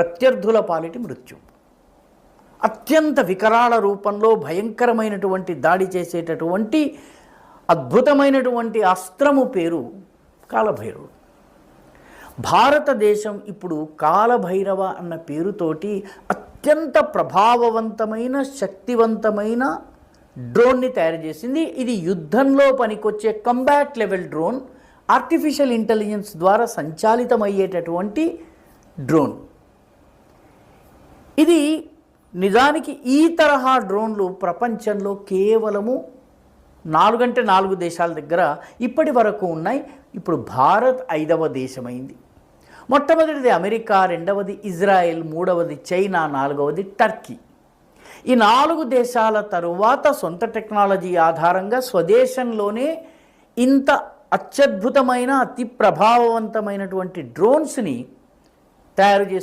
ప్రత్యర్థుల పాలిటి మృత్యు. అత్యంత వికరాళ రూపంలో భయంకరమైనటువంటి దాడి చేసేటటువంటి అద్భుతమైనటువంటి అస్త్రము పేరు కాలభైరవుడు. భారతదేశం ఇప్పుడు కాలభైరవ అన్న పేరుతోటి అత్యంత ప్రభావవంతమైన శక్తివంతమైన డ్రోన్ని తయారు చేసింది. ఇది యుద్ధంలో పనికొచ్చే combat level drone artificial intelligence ద్వారా సంచాలితమయ్యేటటువంటి డ్రోన్ ఇది నిజానికి ఈ తరహా డ్రోన్లు ప్రపంచంలో కేవలము నాలుగంటే నాలుగు దేశాల దగ్గర ఇప్పటి వరకు ఉన్నాయి. ఇప్పుడు భారత్ ఐదవ దేశమైంది. మొట్టమొదటిది అమెరికా రెండవది ఇజ్రాయెల్ మూడవది చైనా నాలుగవది టర్కీ. ఈ నాలుగు దేశాల తరువాత సొంత టెక్నాలజీ ఆధారంగా స్వదేశంలోనే ఇంత అత్యద్భుతమైన అతి ప్రభావవంతమైనటువంటి డ్రోన్స్ని తయారు చేసి